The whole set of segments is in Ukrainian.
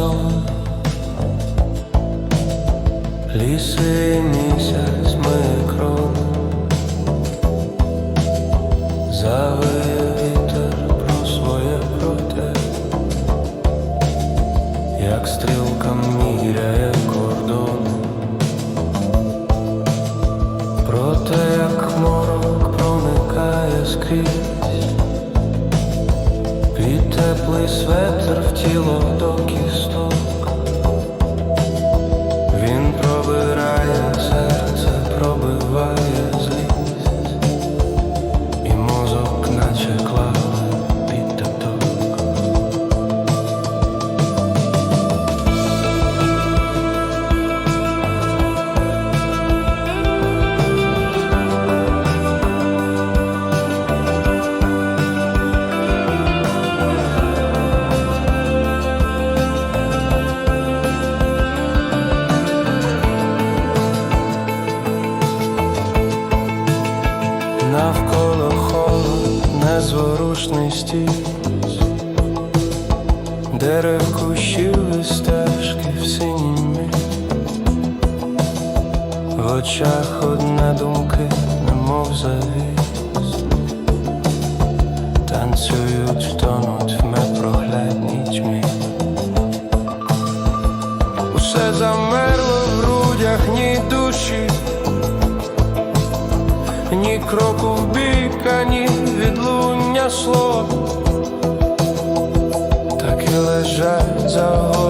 вічно, ліси місяць ми кров, завив вітер про своє проте, як стрілка міряє кордон, проте як морок проникає скрізь. Теплий светр в тіло Навколо холод, незворушний стіс, дерев кущів і стежки в синімі, в очах одне думки, немов завіс, танцюють, в непроглядній Ні кроку в бік, ані відлуння слов, так і лежать загорнуті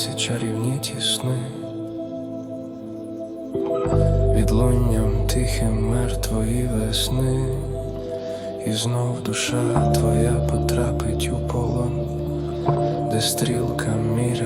Вранці чарівні ті сни. Відлунням тихим мертвої весни, І знов душа твоя потрапить у полон, де стрілка міряє